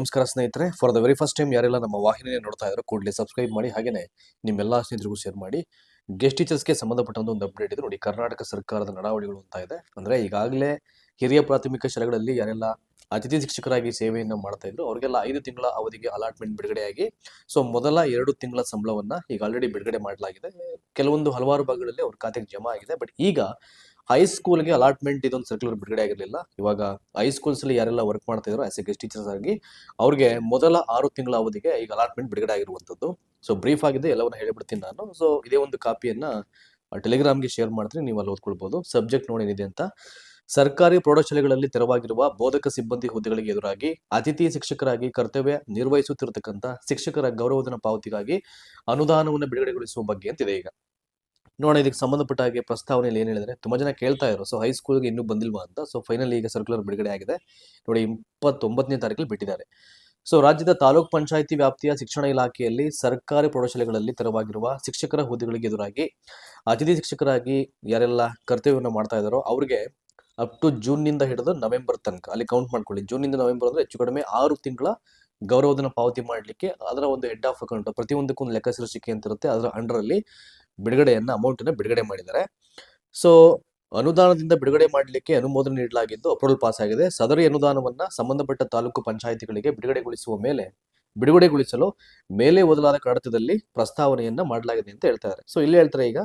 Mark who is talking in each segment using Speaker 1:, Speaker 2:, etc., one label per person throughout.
Speaker 1: ನಮಸ್ಕಾರ ಸ್ನೇಹಿತರೆ. For the very first time ಯಾರೆಲ್ಲ ನಮ್ಮ ವಾಹಿನಿ ನೋಡ್ತಾ ಇದ್ರು ಕೂಡಲೇ ಸಬ್ಸ್ಕ್ರೈಬ್ ಮಾಡಿ ಹಾಗೆಯೇ ನಿಮ್ಮೆಲ್ಲ ಸ್ನೇಹಿತರಿಗೂ ಶೇರ್ ಮಾಡಿ. ಗೆಸ್ಟ್ ಟೀಚರ್ಸ್ಗೆ ಸಂಬಂಧಪಟ್ಟಂತ ಒಂದು ಅಪ್ಡೇಟ್ ಇದೆ ನೋಡಿ, ಕರ್ನಾಟಕ ಸರ್ಕಾರದ ನಡಾವಳಿಗಳು ಅಂತ ಇದೆ. ಅಂದ್ರೆ ಈಗಾಗಲೇ ಹಿರಿಯ ಪ್ರಾಥಮಿಕ ಶಾಲೆಗಳಲ್ಲಿ ಯಾರೆಲ್ಲ ಅತಿಥಿ ಶಿಕ್ಷಕರಾಗಿ ಸೇವೆಯನ್ನು ಮಾಡ್ತಾ ಇದ್ರು ಅವರಿಗೆಲ್ಲ ಐದು ತಿಂಗಳ ಅವಧಿಗೆ ಅಲಾಟ್ಮೆಂಟ್ ಬಿಡುಗಡೆಯಾಗಿ. ಸೊ ಮೊದಲ ಎರಡು ತಿಂಗಳ ಸಂಬಳವನ್ನ ಈಗ ಆಲ್ರೆಡಿ ಬಿಡುಗಡೆ ಮಾಡಲಾಗಿದೆ. ಕೆಲವೊಂದು ಹಲವಾರು ಭಾಗಗಳಲ್ಲಿ ಅವ್ರ ಖಾತೆಗೆ ಜಮಾ ಆಗಿದೆ. ಬಟ್ ಈಗ ಹೈಸ್ಕೂಲ್ಗೆ ಅಲಾಟ್ಮೆಂಟ್ ಇದೊಂದು ಸರ್ಕ್ಯುಲರ್ ಬಿಡುಗಡೆ ಆಗಿರಲಿಲ್ಲ. ಇವಾಗ ಹೈಸ್ಕೂಲ್ಸ್ ಅಲ್ಲಿ ಯಾರೆಲ್ಲ ವರ್ಕ್ ಮಾಡ್ತಾ ಇದ್ರು ಆಸ್ ಎ ಗೆಸ್ಟ್ ಟೀಚರ್ಸ್ ಆಗಿ ಅವ್ರಿಗೆ ಮೊದಲ ಆರು ತಿಂಗಳ ಅವಧಿಗೆ ಈಗ ಅಲಾಟ್ಮೆಂಟ್ ಬಿಡುಗಡೆ ಆಗಿರುವಂಥದ್ದು. ಸೊ ಬ್ರೀಫ್ ಆಗಿದೆ, ಎಲ್ಲವನ್ನ ಹೇಳಿಬಿಡ್ತೀನಿ ನಾನು. ಸೊ ಇದೇ ಒಂದು ಕಾಪಿಯನ್ನ ಟೆಲಿಗ್ರಾಮ್ಗೆ ಶೇರ್ ಮಾಡ್ತೀನಿ, ನೀವು ಅಲ್ಲಿ ಓದ್ಕೊಳ್ಬಹುದು ಸಬ್ಜೆಕ್ಟ್ ನೋಡಿ ಏನಿದೆ ಅಂತ. ಸರ್ಕಾರಿ ಪ್ರೌಢಶಾಲೆಗಳಲ್ಲಿ ತೆರವಾಗಿರುವ ಬೋಧಕ ಸಿಬ್ಬಂದಿ ಹುದ್ದೆಗಳಿಗೆ ಎದುರಾಗಿ ಅತಿಥಿ ಶಿಕ್ಷಕರಾಗಿ ಕರ್ತವ್ಯ ನಿರ್ವಹಿಸುತ್ತಿರತಕ್ಕಂಥ ಶಿಕ್ಷಕರ ಗೌರವಧನ ಪಾವತಿಗಾಗಿ ಅನುದಾನವನ್ನು ಬಿಡುಗಡೆಗೊಳಿಸುವ ಬಗ್ಗೆ ಅಂತಿದೆ ಈಗ. ನೋಡೋಣ, ಇದಕ್ಕೆ ಸಂಬಂಧಪಟ್ಟ ಹಾಗೆ ಪ್ರಸ್ತಾವನೆಯಲ್ಲಿ ಏನು ಹೇಳಿದ್ರೆ, ತುಂಬಾ ಜನ ಕೇಳ್ತಾ ಇದ್ರು ಸೊ ಹೈಸ್ಕೂಲ್ಗೆ ಇನ್ನೂ ಬಂದಿಲ್ವಾ ಅಂತ? ಸೊ ಫೈನಲ್ ಈಗ ಸರ್ಕ್ಯುಲರ್ ಬಿಡುಗಡೆ ಆಗಿದೆ. ನೋಡಿ, ಇಪ್ಪತ್ತೊಂಬತ್ತನೇ ತಾರೀಕಲ್ಲಿ ಬಿಟ್ಟಿದ್ದಾರೆ. ಸೊ ರಾಜ್ಯದ ತಾಲೂಕ್ ಪಂಚಾಯಿತಿ ವ್ಯಾಪ್ತಿಯ ಶಿಕ್ಷಣ ಇಲಾಖೆಯಲ್ಲಿ ಸರ್ಕಾರಿ ಪ್ರೌಢಶಾಲೆಗಳಲ್ಲಿ ತೆರವಾಗಿರುವ ಶಿಕ್ಷಕರ ಹುದ್ದೆಗಳಿಗೆ ಎದುರಾಗಿ, ಅತಿಥಿ ಶಿಕ್ಷಕರಾಗಿ ಯಾರೆಲ್ಲ ಕರ್ತವ್ಯವನ್ನು ಮಾಡ್ತಾ ಇದ್ದಾರೋ ಅವ್ರಿಗೆ ಅಪ್ ಟು ಜೂನ್ನಿಂದ ಹಿಡಿದು ನವೆಂಬರ್ ತನಕ, ಅಲ್ಲಿ ಕೌಂಟ್ ಮಾಡ್ಕೊಳ್ಳಿ. ಜೂನ್ನಿಂದ ನವೆಂಬರ್ ಅಂದ್ರೆ ಹೆಚ್ಚು ಕಡಿಮೆ ಆರು ತಿಂಗಳ ಗೌರವಧನ ಪಾವತಿ ಮಾಡಲಿಕ್ಕೆ ಅದರ ಒಂದು ಹೆಡ್ ಆಫ್ ಅಕೌಂಟ್ ಪ್ರತಿಯೊಂದಕ್ಕೂ ಒಂದು ಲೆಕ್ಕ ಶೀರ್ಷಿಕೆ ಅಂತ ಇರುತ್ತೆ. ಅದರ ಅಂಡರ್ ಅಲ್ಲಿ ಬಿಡುಗಡೆಯನ್ನ ಅಮೌಂಟನ್ನು ಬಿಡುಗಡೆ ಮಾಡಿದ್ದಾರೆ. ಸೊ ಅನುದಾನದಿಂದ ಬಿಡುಗಡೆ ಮಾಡಲಿಕ್ಕೆ ಅನುಮೋದನೆ ನೀಡಲಾಗಿದ್ದು ಅಪ್ರೂವಲ್ ಪಾಸ್ ಆಗಿದೆ. ಸದರಿ ಅನುದಾನವನ್ನು ಸಂಬಂಧಪಟ್ಟ ತಾಲೂಕು ಪಂಚಾಯಿತಿಗಳಿಗೆ ಬಿಡುಗಡೆಗೊಳಿಸುವ ಮೇಲೆ, ಬಿಡುಗಡೆಗೊಳಿಸಲು ಮೇಲೆ ಓದಲಾದ ಕಡತದಲ್ಲಿ ಪ್ರಸ್ತಾವನೆಯನ್ನ ಮಾಡಲಾಗಿದೆ ಅಂತ ಹೇಳ್ತಾರೆ. ಸೊ ಇಲ್ಲಿ ಹೇಳ್ತಾರೆ ಈಗ,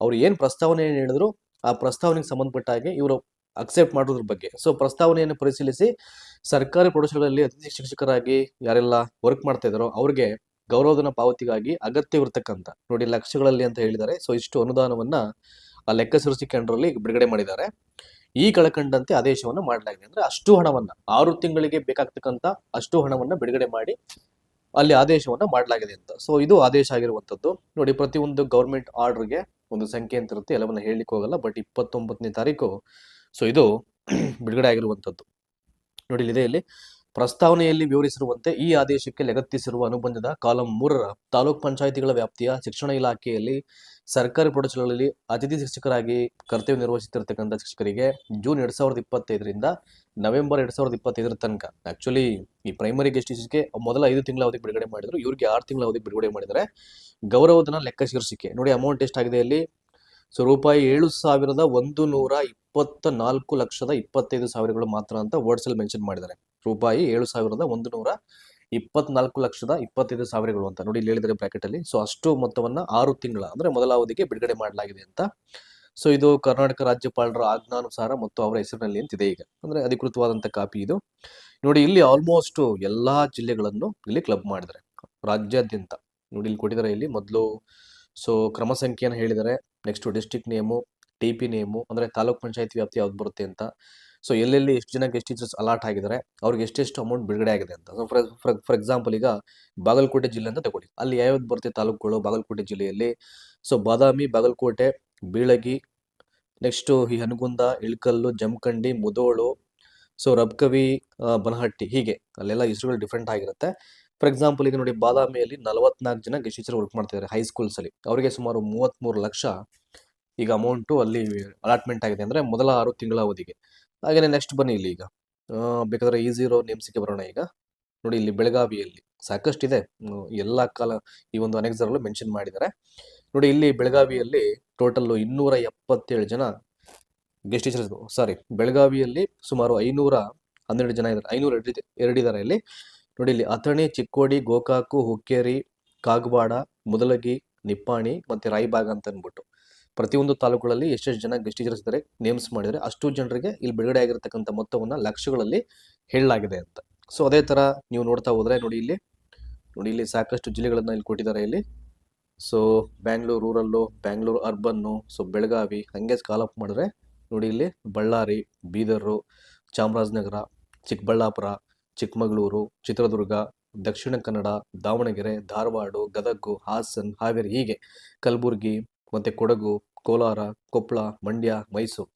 Speaker 1: ಅವ್ರು ಏನು ಪ್ರಸ್ತಾವನೆ ಹೇಳಿದ್ರು, ಆ ಪ್ರಸ್ತಾವನೆಗೆ ಸಂಬಂಧಪಟ್ಟ ಹಾಗೆ ಇವರು ಅಕ್ಸೆಪ್ಟ್ ಮಾಡೋದ್ರ ಬಗ್ಗೆ. ಸೊ ಪ್ರಸ್ತಾವನೆಯನ್ನು ಪರಿಶೀಲಿಸಿ, ಸರ್ಕಾರಿ ಪ್ರೌಢಶಾಲೆಗಳಲ್ಲಿ ಅತಿಥಿ ಶಿಕ್ಷಕರಾಗಿ ಯಾರೆಲ್ಲ ವರ್ಕ್ ಮಾಡ್ತಾ ಇದ್ದಾರೋ, ಅವ್ರಿಗೆ ಗೌರವಧನ ಪಾವತಿಗಾಗಿ ಅಗತ್ಯವಿರ್ತಕ್ಕಂಥ, ನೋಡಿ ಲಕ್ಷಗಳಲ್ಲಿ ಅಂತ ಹೇಳಿದ್ದಾರೆ. ಸೊ ಇಷ್ಟು ಅನುದಾನವನ್ನ ಆ ಲೆಕ್ಕ ಕೇಂದ್ರದಲ್ಲಿ ಬಿಡುಗಡೆ ಮಾಡಿದ್ದಾರೆ. ಈ ಕಳಕಂಡಂತೆ ಆದೇಶವನ್ನು ಮಾಡಲಾಗಿದೆ ಅಂದ್ರೆ ಅಷ್ಟು ಹಣವನ್ನ, ಆರು ತಿಂಗಳಿಗೆ ಬೇಕಾಗ್ತಕ್ಕಂಥ ಅಷ್ಟು ಹಣವನ್ನ ಬಿಡುಗಡೆ ಮಾಡಿ ಅಲ್ಲಿ ಆದೇಶವನ್ನ ಮಾಡಲಾಗಿದೆ ಅಂತ. ಸೊ ಇದು ಆದೇಶ ಆಗಿರುವಂತದ್ದು ನೋಡಿ, ಪ್ರತಿಯೊಂದು ಗೌರ್ಮೆಂಟ್ ಆರ್ಡರ್ಗೆ ಒಂದು ಸಂಖ್ಯೆ ಅಂತ ಇರುತ್ತೆ. ಎಲ್ಲವನ್ನ ಹೇಳಲಿಕ್ಕೆ ಹೋಗಲ್ಲ ಬಟ್ ಇಪ್ಪತ್ತೊಂಬತ್ತನೇ ತಾರೀಕು ಸೊ ಇದು ಬಿಡುಗಡೆ ಆಗಿರುವಂತದ್ದು ನೋಡಿ ಇಲ್ಲಿದೆ ಇಲ್ಲಿ. ಪ್ರಸ್ತಾವನೆಯಲ್ಲಿ ವಿವರಿಸಿರುವಂತೆ ಈ ಆದೇಶಕ್ಕೆ ಲಗತ್ತಿಸಿರುವ ಅನುಬಂಧದ ಕಾಲಂ ಮೂರರ ತಾಲೂಕ್ ಪಂಚಾಯಿತಿಗಳ ವ್ಯಾಪ್ತಿಯ ಶಿಕ್ಷಣ ಇಲಾಖೆಯಲ್ಲಿ ಸರ್ಕಾರಿ ಪ್ರೌಢಶಾಲೆಗಳಲ್ಲಿ ಅತಿಥಿ ಶಿಕ್ಷಕರಾಗಿ ಕರ್ತವ್ಯ ನಿರ್ವಹಿಸುತ್ತಿರತಕ್ಕಂಥ ಶಿಕ್ಷಕರಿಗೆ ಜೂನ್ ಎರಡ್ ಸಾವಿರದ ಇಪ್ಪತ್ತೈದರಿಂದ ನವೆಂಬರ್ ಎರಡ್ ಸಾವಿರದ ಇಪ್ಪತ್ತೈದರ ತನಕ. ಆಕ್ಚುಲಿ ಈ ಪ್ರೈಮರಿ ಗೆಸ್ಟ್ ಟೀಚರ್ಸ್ಗೆ ಮೊದಲ ಐದು ತಿಂಗಳ ಅವಧಿ ಬಿಡುಗಡೆ ಮಾಡಿದ್ರು, ಇವರಿಗೆ ಆರು ತಿಂಗಳ ಅವಧಿ ಬಿಡುಗಡೆ ಮಾಡಿದರೆ ಗೌರವಧನ ಲೆಕ್ಕ ಶೀರ್ಷಿಕೆ ನೋಡಿ ಅಮೌಂಟ್ ಎಷ್ಟಾಗಿದೆ ಇಲ್ಲಿ ಸೊ, ರೂಪಾಯಿ ಏಳು ಸಾವಿರದ ಒಂದು ನೂರ ಇಪ್ಪತ್ತ ನಾಲ್ಕು ಲಕ್ಷದ ಇಪ್ಪತ್ತೈದು ಸಾವಿರಗಳು ಮಾತ್ರ ಅಂತ ವರ್ಡ್ಸ್ ಅಲ್ಲಿ ಮೆನ್ಷನ್ ಮಾಡಿದ್ದಾರೆ. ರೂಪಾಯಿ ಏಳು ಸಾವಿರದ ಒಂದು ನೂರ ಇಪ್ಪತ್ನಾಲ್ಕು ಲಕ್ಷದ ಇಪ್ಪತ್ತೈದು ಸಾವಿರಗಳು ಅಂತ ನೋಡಿ ಇಲ್ಲಿ ಹೇಳಿದರೆ ಅಲ್ಲಿ. ಸೊ ಅಷ್ಟು ಮೊತ್ತವನ್ನ ಆರು ತಿಂಗಳ ಅಂದ್ರೆ ಮೊದಲ ಅವಧಿಗೆ ಬಿಡುಗಡೆ ಮಾಡಲಾಗಿದೆ ಅಂತ. ಸೊ ಇದು ಕರ್ನಾಟಕ ರಾಜ್ಯಪಾಲರ ಆಜ್ಞಾನುಸಾರ ಮತ್ತು ಅವರ ಹೆಸರಿನಲ್ಲಿ ಅಂತಿದೆ ಈಗ. ಅಂದ್ರೆ ಅಧಿಕೃತವಾದಂತ ಕಾಪಿ ಇದು. ನೋಡಿ ಇಲ್ಲಿ ಆಲ್ಮೋಸ್ಟ್ ಎಲ್ಲಾ ಜಿಲ್ಲೆಗಳನ್ನು ಇಲ್ಲಿ ಕ್ಲಬ್ ಮಾಡಿದ್ದಾರೆ. ರಾಜ್ಯಾದ್ಯಂತ. ನೋಡಿ ಇಲ್ಲಿ ಕೊಟ್ಟಿದ್ದಾರೆ ಇಲ್ಲಿ ಮೊದಲು. ಸೊ ಕ್ರಮ ಸಂಖ್ಯೆಯನ್ನು ಹೇಳಿದರೆ next district name T P name, ಅಂದ್ರೆ ತಾಲೂಕ್ ಪಂಚಾಯತ್ ವ್ಯಾಪ್ತಿ ಯಾವ್ದು ಬರುತ್ತೆ ಅಂತ. ಸೊ ಎಲ್ಲೆಲ್ಲಿ ಎಷ್ಟು ಜನಕ್ಕೆ ಎಷ್ಟು ಟೀಚರ್ಸ್ ಅಲಾಟ್ ಆಗಿದ್ದಾರೆ, ಅವ್ರಿಗೆ ಎಷ್ಟೆಷ್ಟು ಅಮೌಂಟ್ ಬಿಡುಗಡೆ ಆಗಿದೆ ಅಂತ. ಸೊ ಫಾರ್ ಫಾರ್ ಎಕ್ಸಾಂಪಲ್ ಈಗ ಬಾಗಲಕೋಟೆ ಜಿಲ್ಲೆ ಅಂತ ತಗೊಳ್ಳಿ. ಅಲ್ಲಿ ಯಾವ್ಯಾವ್ದು ಬರುತ್ತೆ ತಾಲೂಕುಗಳು ಬಾಗಲಕೋಟೆ ಜಿಲ್ಲೆಯಲ್ಲಿ? ಸೊ ಬಾದಾಮಿ, ಬಾಗಲಕೋಟೆ, ಬೀಳಗಿ ನೆಕ್ಸ್ಟು ಈ ಹನಗುಂದ, ಇಳ್ಕಲ್ಲು, ಜಮಖಂಡಿ, ಮುದೋಳು ಸೊ ರಬ್ಕವಿ ಬನಹಟ್ಟಿ ಹೀಗೆ ಅಲ್ಲೆಲ್ಲ ಹೆಸರುಗಳು ಡಿಫ್ರೆಂಟ್ ಆಗಿರುತ್ತೆ. ಫಾರ್ ಎಕ್ಸಾಂಪಲ್ ಈಗ ನೋಡಿ ಬಾದಾಮಿಯಲ್ಲಿ ನಲವತ್ನಾಲ್ಕು ಜನ ಗೆಸ್ಟ್ ಟೀಚರ್ ವರ್ಕ್ ಮಾಡ್ತಿದ್ದಾರೆ ಹೈಸ್ಕೂಲ್ಸ್ ಅಲ್ಲಿ. ಅವರಿಗೆ ಸುಮಾರು ಮೂವತ್ತ್ಮೂರು ಲಕ್ಷ ಈಗ ಅಮೌಂಟು ಅಲ್ಲಿ ಅಲಾಟ್ಮೆಂಟ್ ಆಗಿದೆ ಅಂದ್ರೆ ಮೊದಲ ಆರು ತಿಂಗಳ ಅವಧಿಗೆ. ಹಾಗೆಯೇ ನೆಕ್ಸ್ಟ್ ಬನ್ನಿ ಇಲ್ಲಿ ಈಗ. ಬೇಕಾದರೆ ಈಸಿ ಇರೋ ನೇಮ್ಸಿಗೆ ಬರೋಣ ಈಗ. ನೋಡಿ ಇಲ್ಲಿ ಬೆಳಗಾವಿಯಲ್ಲಿ ಸಾಕಷ್ಟು ಇದೆ ಎಲ್ಲ ಕಾಲ ಈ ಒಂದು ಅನೆಕ್ಸರಲ್ಲೂ ಮೆನ್ಷನ್ ಮಾಡಿದ್ದಾರೆ. ನೋಡಿ ಇಲ್ಲಿ ಬೆಳಗಾವಿಯಲ್ಲಿ ಟೋಟಲ್ ಇನ್ನೂರ ಎಪ್ಪತ್ತೇಳು ಜನ ಗೆಸ್ಟ್ ಟೀಚರ್ಸ್ ಸಾರಿ ಬೆಳಗಾವಿಯಲ್ಲಿ ಸುಮಾರು ಐನೂರ ಹನ್ನೆರಡು ಜನ ಇದ್ದಾರೆ. ಐನೂರ ಎರಡು ಇದ್ದಾರೆ ಇಲ್ಲಿ. ನೋಡಿ ಇಲ್ಲಿ ಅಥಣಿ, ಚಿಕ್ಕೋಡಿ, ಗೋಕಾಕು, ಹುಕ್ಕೇರಿ, ಕಾಗವಾಡ, ಮುದಲಗಿ, ನಿಪ್ಪಾಣಿ ಮತ್ತೆ ರಾಯಬಾಗ ಅಂತ ಅಂದ್ಬಿಟ್ಟು ಪ್ರತಿಯೊಂದು ತಾಲೂಕುಗಳಲ್ಲಿ ಎಷ್ಟೆಷ್ಟು ಜನ ಗೆಸ್ಟ್ ಟೀಚರ್ಸ್ ಇದ್ದಾರೆ ನೇಮ್ಸ್ ಮಾಡಿದರೆ ಅಷ್ಟು ಜನರಿಗೆ ಇಲ್ಲಿ ಬಿಡುಗಡೆ ಆಗಿರತಕ್ಕಂಥ ಮೊತ್ತವನ್ನು ಲಕ್ಷಗಳಲ್ಲಿ ಹೇಳಲಾಗಿದೆ ಅಂತ. ಸೊ ಅದೇ ಥರ ನೀವು ನೋಡ್ತಾ ಹೋದರೆ ನೋಡಿ ಇಲ್ಲಿ ನೋಡಿ ಇಲ್ಲಿ ಸಾಕಷ್ಟು ಜಿಲ್ಲೆಗಳನ್ನು ಇಲ್ಲಿ ಕೊಟ್ಟಿದ್ದಾರೆ ಇಲ್ಲಿ. So Bangalore rural Bangalore urban so Belagavi, ಹಂಗೆ ಸ್ಕಾಲ್ ಅಪ್ ಮಾಡಿದ್ರೆ ನೋಡಿ ಇಲ್ಲಿ ಬಳ್ಳಾರಿ ಬೀದರು ಚಾಮರಾಜನಗರ, ಚಿಕ್ಕಬಳ್ಳಾಪುರ, ಚಿಕ್ಕಮಗಳೂರು, ಚಿತ್ರದುರ್ಗ, ದಕ್ಷಿಣ ಕನ್ನಡ, ದಾವಣಗೆರೆ, ಧಾರವಾಡ ಗದಗು ಹಾಸನ್, ಹಾವೇರಿ ಹೀಗೆ ಕಲಬುರಗಿ ಮತ್ತು ಕೊಡಗು ಕೋಲಾರ ಕೊಪ್ಪಳ ಮಂಡ್ಯ, ಮೈಸೂರು.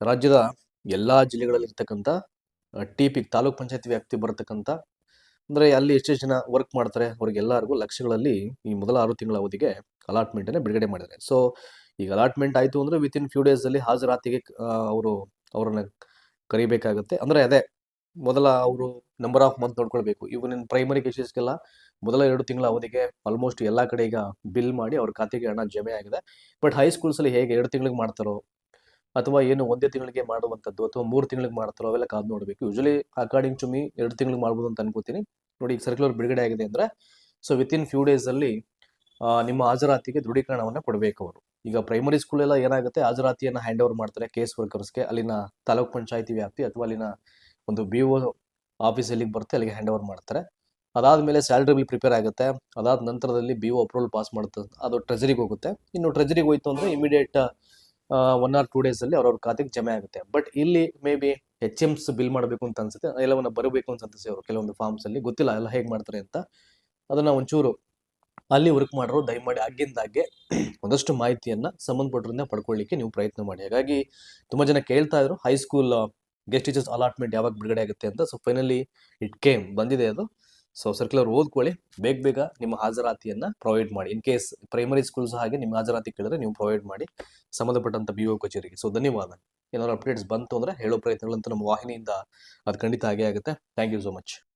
Speaker 1: ರಾಜ್ಯದ ಎಲ್ಲಾ ಜಿಲ್ಲೆಗಳಲ್ಲಿ ಇರ್ತಕ್ಕಂಥ ಟಿ ಪಿ ತಾಲೂಕ್ ಪಂಚಾಯತ್ ವ್ಯಾಪ್ತಿ ಬರತಕ್ಕಂಥ, ಅಂದ್ರೆ ಅಲ್ಲಿ ಎಷ್ಟೆಷ್ಟು ಜನ ವರ್ಕ್ ಮಾಡ್ತಾರೆ, ಅವ್ರಿಗೆಲ್ಲರಿಗೂ ಲಕ್ಷಗಳಲ್ಲಿ ಈ ಮೊದಲ ಆರು ತಿಂಗಳ ಅವಧಿಗೆ ಅಲಾಟ್ಮೆಂಟ್ ಅನ್ನ ಬಿಡುಗಡೆ ಮಾಡಿದ್ದಾರೆ. ಸೊ ಈಗ ಅಲಾಟ್ಮೆಂಟ್ ಆಯ್ತು ಅಂದ್ರೆ ವಿತ್ ಇನ್ ಫ್ಯೂ ಡೇಸ್ ಅಲ್ಲಿ ಹಾಜರಾತಿಗೆ ಅವರು ಅವರನ್ನು ಕರಿಬೇಕಾಗುತ್ತೆ. ಅಂದ್ರೆ ಅದೇ ಮೊದಲ ಅವರು ನಂಬರ್ ಆಫ್ ಮಂತ್ ನೋಡ್ಕೊಳ್ಬೇಕು. ಇವನ್ ಇನ್ ಪ್ರೈಮರಿ ಕೇಸಸ್ಗೆಲ್ಲ ಮೊದಲ ಎರಡು ತಿಂಗಳ ಅವಧಿಗೆ ಆಲ್ಮೋಸ್ಟ್ ಎಲ್ಲ ಕಡೆ ಈಗ ಬಿಲ್ ಮಾಡಿ ಅವ್ರ ಖಾತೆಗೆ ಹಣ ಜಮೆ ಆಗಿದೆ. ಬಟ್ ಹೈಸ್ಕೂಲ್ಸಲ್ಲಿ ಹೇಗೆ ಎರಡು ತಿಂಗಳಿಗೆ ಮಾಡ್ತಾರೋ ಅಥವಾ ಏನು ಒಂದೇ ತಿಂಗಳಿಗೆ ಮಾಡುವಂಥದ್ದು ಅಥವಾ ಮೂರು ತಿಂಗಳಿಗೆ ಮಾಡ್ತಾರೋ ಅವೆಲ್ಲ ಕಾದು ನೋಡಬೇಕು. ಯೂಶಲಿ ಅಕಾರ್ಡಿಂಗ್ ಟು ಮೀ ಎರಡು ತಿಂಗಳಿಗೆ ಮಾಡ್ಬೋದು ಅಂತ ಅನ್ಕೋತೀನಿ. ನೋಡಿ ಈಗ ಸರ್ಕ್ಯುಲರ್ ಬಿಡುಗಡೆ ಆಗಿದೆ ಅಂದರೆ ಸೊ ವಿತಿನ್ ಫ್ಯೂ ಡೇಸಲ್ಲಿ ನಿಮ್ಮ ಹಾಜರಾತಿಗೆ ದೃಢೀಕರಣವನ್ನು ಕೊಡಬೇಕು ಅವರು. ಈಗ ಪ್ರೈಮರಿ ಸ್ಕೂಲ್ ಎಲ್ಲ ಏನಾಗುತ್ತೆ? ಹಾಜರಾತಿಯನ್ನು ಹ್ಯಾಂಡ್ ಓವರ್ ಮಾಡ್ತಾರೆ ಕೇಸ್ ವರ್ಕರ್ಸ್ಗೆ ಅಲ್ಲಿನ ತಾಲೂಕ್ ಪಂಚಾಯತಿ ವ್ಯಾಪ್ತಿ ಅಥವಾ ಅಲ್ಲಿನ ಒಂದು ಬಿ ಆಫೀಸ್ ಬರುತ್ತೆ ಅಲ್ಲಿಗೆ ಹ್ಯಾಂಡ್ ಓವರ್ ಮಾಡ್ತಾರೆ. ಅದಾದಮೇಲೆ ಸ್ಯಾಲ್ರಿ ಬಿಲ್ ಪ್ರಿಪೇರ್ ಆಗುತ್ತೆ. ಅದಾದ ನಂತರದಲ್ಲಿ ಬಿ ಒ ಅಪ್ರೂವಲ್ ಪಾಸ್ ಮಾಡುತ್ತೆ. ಅದು ಟ್ರೆಜರಿಗೆ ಹೋಗುತ್ತೆ. ಇನ್ನು ಟ್ರೆಜರಿಗೆ ಹೋಯ್ತು ಅಂದರೆ ಇಮಿಡಿಯೇಟ್ ಒನ್ ಆರ್ ಟೂ ಡೇಸಲ್ಲಿ ಅವ್ರವ್ರ ಖಾತೆಗೆ ಜಮೆ ಆಗುತ್ತೆ. ಬಟ್ ಇಲ್ಲಿ maybe H M S bill ಮಾಡಬೇಕು ಅಂತ ಅನ್ಸುತ್ತೆ. ಎಲ್ಲವನ್ನ ಬರಬೇಕು ಅಂತ ಅನ್ಸುತ್ತೆ ಅವರು. ಕೆಲವೊಂದು ಫಾರ್ಮ್ಸ್ ಅಲ್ಲಿ. ಗೊತ್ತಿಲ್ಲ ಎಲ್ಲ ಹೇಗೆ ಮಾಡ್ತಾರೆ ಅಂತ. ಅದನ್ನ ಒಂಚೂರು ಅಲ್ಲಿ ವರ್ಕ್ ಮಾಡೋರು. ದಯಮಾಡಿ ಆಗಿಂದಾಗೆ ಒಂದಷ್ಟು ಮಾಹಿತಿಯನ್ನ ಸಂಬಂಧಪಟ್ಟರಿಂದ ಪಡ್ಕೊಳ್ಳಿಕ್ಕೆ ನೀವು ಪ್ರಯತ್ನ ಮಾಡಿ. ಹಾಗಾಗಿ ತುಂಬಾ ಜನ ಕೇಳ್ತಾ ಇದ್ರು. ಹೈಸ್ಕೂಲ್ ಗೆಸ್ಟ್ ಟೀಚರ್ಸ್ ಅಲಾಟ್ಮೆಂಟ್ ಯಾವಾಗ ಬಿಡುಗಡೆ ಆಗುತ್ತೆ ಅಂತ. ಸೊ ಫೈನಲಿ ಇಟ್ ಕೇಮ್ ಬಂದಿದೆ ಅದು. ಸೊ ಸರ್ಕ್ಯುಲರ್ ಓದ್ಕೊಳ್ಳಿ. ಬೇಗ ಬೇಗ ನಿಮ್ಮ ಹಾಜರಾತಿಯನ್ನ ಪ್ರೊವೈಡ್ ಮಾಡಿ. ಇನ್ ಕೇಸ್ ಪ್ರೈಮರಿ ಸ್ಕೂಲ್ಸ್ ಹಾಗೆ ನಿಮ್ಮ ಹಾಜರಾತಿ ಕೇಳಿದ್ರೆ ನೀವು ಪ್ರೊವೈಡ್ ಮಾಡಿ. ಸಂಬಂಧಪಟ್ಟಂತ ಬಿ ಕಚೇರಿಗೆ. ಸೊ ಧನ್ಯವಾದ. ಏನಾದ್ರು ಅಪ್ಡೇಟ್ಸ್ ಬಂತು ಅಂದ್ರೆ ಹೇಳೋ ಪ್ರಯತ್ನಗಳಂತೂ ನಮ್ಮ ವಾಹಿನಿಯಿಂದ ಅದು ಖಂಡಿತ ಹಾಗೆ ಆಗುತ್ತೆ. Thank you so much